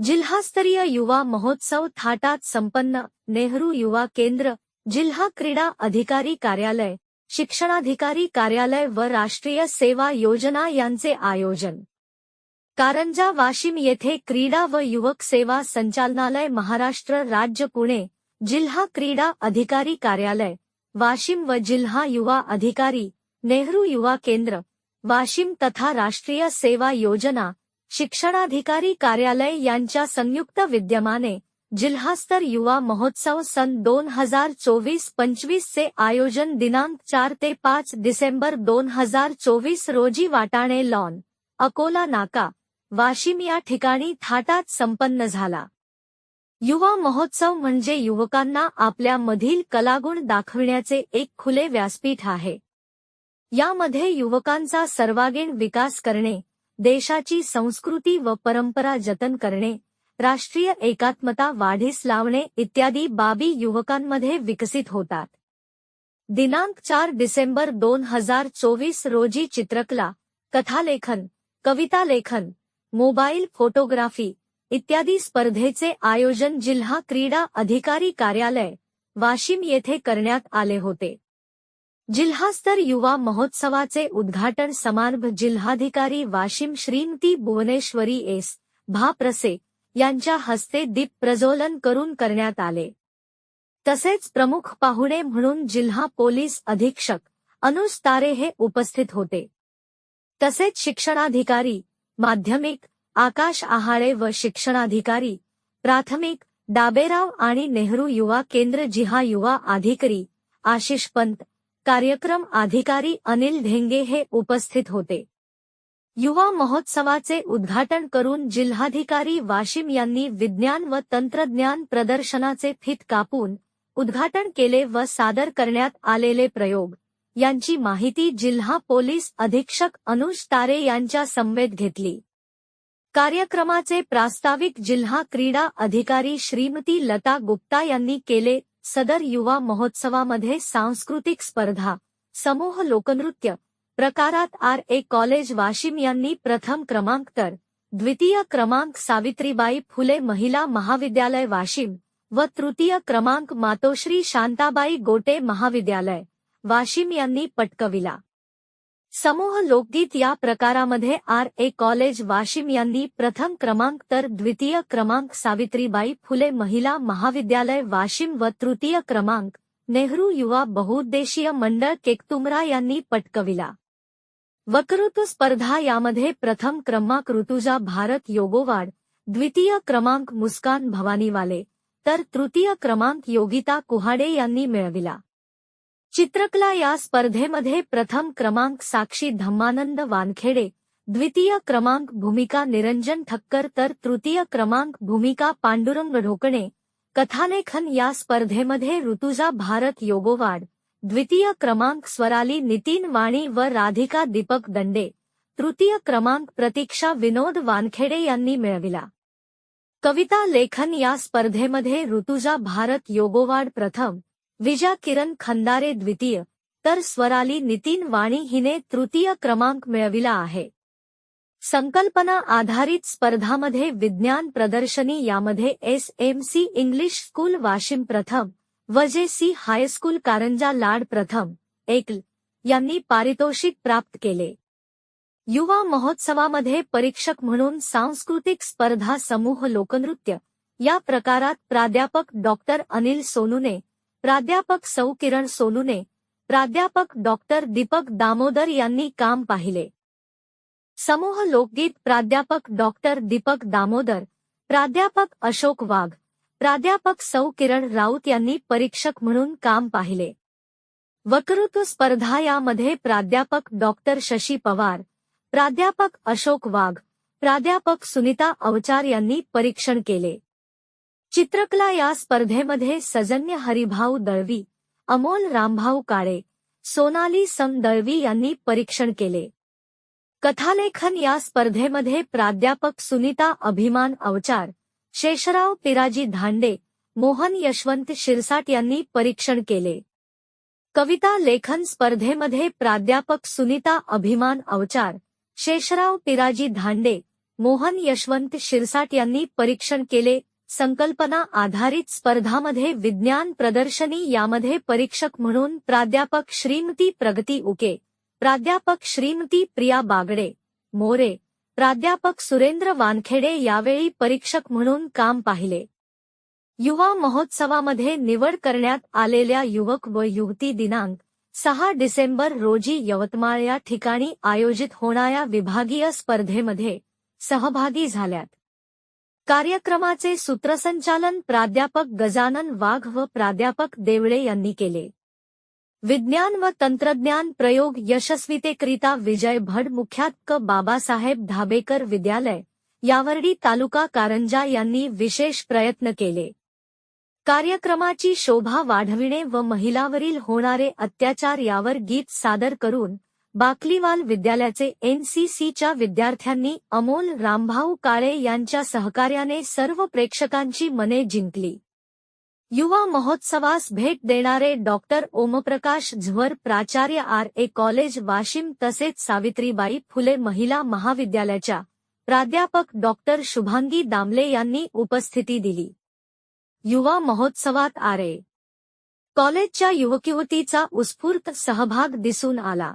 जिल्हास्तरीय युवा महोत्सव थाटात संपन्न. नेहरू युवा केंद्र जिल्हा क्रीडा अधिकारी कार्यालय शिक्षणाधिकारी कार्यालय व राष्ट्रीय सेवा योजना यांचे आयोजन. कारंजा वाशिम येथे क्रीडा व युवक सेवा संचालनालय महाराष्ट्र राज्य पुणे जिल्हा क्रीडा अधिकारी कार्यालय वाशिम व जिल्हा युवा अधिकारी नेहरू युवा केंद्र वाशिम तथा राष्ट्रीय सेवा योजना शिक्षणाधिकारी कार्यालय यांच्या संयुक्त विद्यमाने जिल्हास्तर युवा महोत्सव सन दोन हजार चोवीस पंचवीस चे आयोजन दिनांक चार ते पाच डिसेंबर दोन हजार चोवीस रोजी वाटाणे लॉन अकोला नाका वाशिम या ठिकाणी थाटात संपन्न झाला. युवा महोत्सव म्हणजे युवकांना आपल्यामधील कलागुण दाखविण्याचे एक खुले व्यासपीठ आहे. यामध्ये युवकांचा सर्वांगीण विकास करणे देशाची संस्कृती व परंपरा जतन करणे राष्ट्रीय एकात्मता वाढीस लावणे इत्यादी बाबी युवकांमध्ये विकसित होतात. दिनांक चार डिसेंबर दोन हजार चोवीस रोजी चित्रकला कथालेखन कविता लेखन मोबाईल फोटोग्राफी इत्यादी स्पर्धेचे आयोजन जिल्हा क्रीडा अधिकारी कार्यालय वाशिम येथे करण्यात आले होते. जिल्हास्तर युवा महोत्सवाचे उद्घाटन समारंभ जिल्हाधिकारी वाशिम श्रीमती भुवनेश्वरी एस. भाप्रसे यांच्या हस्ते दीप प्रज्वलन करून करण्यात आले. तसेच प्रमुख पाहुणे म्हणून जिल्हा पोलीस अधीक्षक अनुज तारे हे उपस्थित होते. तसेच शिक्षणाधिकारी माध्यमिक आकाश आहाळे व शिक्षणाधिकारी प्राथमिक डाबेराव आणि नेहरू युवा केंद्र जिहा युवा अधिकारी आशिष पंत कार्यक्रम अधिकारी अनिल ढेंगे हे उपस्थित होते. युवा महोत्सवाचे उद्घाटन करून जिल्हाधिकारी वाशिम यांनी विज्ञान व तंत्रज्ञान प्रदर्शनाचे फित कापून उद्घाटन केले व सादर करण्यात आलेले प्रयोग. यांची माहिती जिल्हा पोलीस अधीक्षक अनुज तारे यांच्या संवेद घेतली. कार्यक्रमाचे प्रास्ताविक जिल्हा क्रीडा अधिकारी श्रीमती लता गुप्ता यांनी केले सदर युवा महोत्सवामध्ये सांस्कृतिक स्पर्धा, समूह लोकनृत्य, प्रकारात आर ए कॉलेज वाशिम प्रथम क्रमांक तर, द्वितीय क्रमांक सावित्रीबाई फुले महिला महाविद्यालय वाशिम व तृतीय क्रमांक मातोश्री शांताबाई गोटे महाविद्यालय, वाशिम पटकविला. समूह लोकगीत या प्रकारामध्ये आर ए कॉलेज वाशिम प्रथम क्रमांक तर द्वितीय क्रमांक सावित्रीबाई फुले महिला महाविद्यालय वाशिम व तृतीय क्रमांक नेहरू युवा बहुउद्देशीय मंडळ केकतुमरा पटकविला. वक्तृत्व स्पर्धा यामध्ये प्रथम क्रमांक ऋतुजा भारत योगोवाड, द्वितीय क्रमांक मुस्कान भवानीवाले, तर तृतीय क्रमांक योगिता कुहाडे यांनी मिळविला. चित्रकला या स्पर्धेमध्ये प्रथम क्रमांक साक्षी धम्मानंद वानखेडे द्वितीय क्रमांक भूमिका निरंजन ठक्कर तर तृतीय क्रमांक भूमिका पांडुरंग ढोकणे. कथालेखन या स्पर्धेमध्ये ऋतुजा भारत योगोवाड द्वितीय क्रमांक स्वराली नितीन वाणी व राधिका दीपक दंडे तृतीय क्रमांक प्रतीक्षा विनोद वानखेडे यांनी मिळविला. कविता लेखन या स्पर्धेमध्ये ऋतुजा भारत योगोवाड प्रथम विजा किरण खंदारे द्वितीय. तर स्वराली नितीन वाणी हिने तृतीय क्रमांक मिळविला आहे. संकल्पना आधारित स्पर्धामध्ये विज्ञान प्रदर्शनी यामध्ये S M C English school Washim प्रथम व जे सी हायस्कूल कारंजा लाड प्रथम. एकल यांनी पारितोषिक प्राप्त केले. युवा महोत्सवामध्ये परीक्षक म्हणून सांस्कृतिक स्पर्धा समूह लोकनृत्य. या प्रकारात प्राध्यापक डॉक्टर अनिल सोनूने प्राध्यापक सौ किरण सोनूने प्राध्यापक डॉक्टर दीपक दामोदर यांनी काम पाहिले. समूह लोकगीत प्राध्यापक डॉक्टर दीपक दामोदर प्राध्यापक अशोक वाघ प्राध्यापक सौ किरण राऊत यांनी परीक्षक म्हणून काम पाहिले. वक्तृत्व स्पर्धा यामध्ये प्राध्यापक डॉक्टर शशी पवार प्राध्यापक अशोक वाघ प्राध्यापक सुनीता अवचार यांनी परीक्षण केले. चित्रकला या स्पर्धेमध्ये सजन्य हरिभाऊ दळवी, अमोल रामभाऊ काळे, सोनाली सम दळवी यांनी परीक्षण केले. कथालेखन या स्पर्धेमध्ये प्राध्यापक सुनीता अभिमान अवचार, शेषराव पिराजी धांडे, मोहन यशवंत शिरसाट यांनी परीक्षण केले. कविता लेखन स्पर्धेमध्ये प्राध्यापक सुनीता अभिमान अवचार, शेषराव पिराजी धांडे, मोहन यशवंत शिरसाट यांनी परीक्षण केले. संकल्पना आधारित स्पर्धामध्ये विज्ञान प्रदर्शनी यामध्ये परीक्षक म्हणून प्राध्यापक श्रीमती प्रगती उके प्राध्यापक श्रीमती प्रिया बागडे मोरे प्राध्यापक सुरेंद्र वानखेडे यावेळी परीक्षक म्हणून काम पाहिले. युवा महोत्सवामध्ये निवड करण्यात आलेल्या युवक व युवती दिनांक सहा डिसेंबर रोजी यवतमाळ या ठिकाणी आयोजित होणाऱ्या विभागीय स्पर्धेमध्ये सहभागी झाल्यात. कार्यक्रमाचे सूत्रसंचालन प्राध्यापक गजानन वाघ व प्राध्यापक देवळे यांनी केले. विज्ञान व तंत्रज्ञान प्रयोग यशस्वीतेकरिता विजय भड मुख्यात्क बाबासाहेब धाबेकर विद्यालय यावर्डी तालुका कारंजा यांनी विशेष प्रयत्न केले. कार्यक्रमाची शोभा वाढविणे व महिलावरील होणारे अत्याचार यावर गीत सादर करून बाकलीवाल विद्यालयाचे एनसीसीच्या विद्यार्थ्यांनी अमोल रामभाऊ काळे यांच्या सहकार्याने सर्व प्रेक्षकांची मने जिंकली. युवा महोत्सवास भेट देणारे डॉक्टर ओमप्रकाश झवर प्राचार्य आर. ए. कॉलेज वाशिम तसेच सावित्रीबाई फुले महिला महाविद्यालयाच्या प्राध्यापक डॉक्टर शुभांगी दामले यांनी उपस्थिती दिली. युवा महोत्सवात आर. ए कॉलेजच्या युवकयुवतीचा उत्स्फूर्त सहभाग दिसून आला.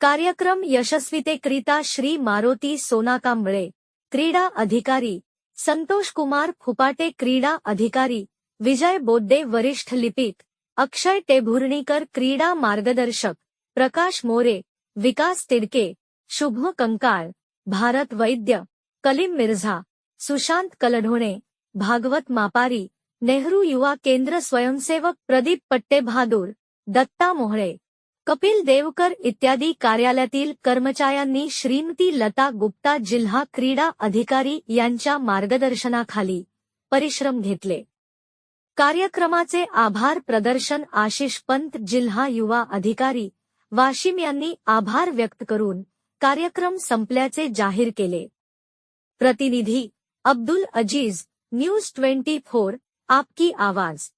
कार्यक्रम यशस्वीतेकरिता श्री मारुती सोनाकांबळे क्रीडा अधिकारी, संतोष कुमार फुपाटे क्रीडा अधिकारी, विजय बोद्दे वरिष्ठ लिपिक, अक्षय टेभुर्णीकर क्रीडा मार्गदर्शक, प्रकाश मोरे, विकास तिडके, शुभ कंकाळ, भारत वैद्य, कलीम मिर्झा, सुशांत कलढोणे, भागवत मापारी, नेहरू युवा केंद्र स्वयंसेवक प्रदीप पट्टे बहादूर, दत्ता मोहळे. कपिल देवकर इत्यादी कार्यालयातील कर्मचाऱ्यांनी श्रीमती लता गुप्ता जिल्हा क्रीडा अधिकारी यांच्या मार्गदर्शनाखाली परिश्रम घेतले. कार्यक्रमाचे आभार प्रदर्शन आशिष पंत जिल्हा युवा अधिकारी वाशिम यांनी आभार व्यक्त करून कार्यक्रम संपल्याचे जाहीर केले. प्रतिनिधी Abdul Aziz news twenty four आपकी आवाज.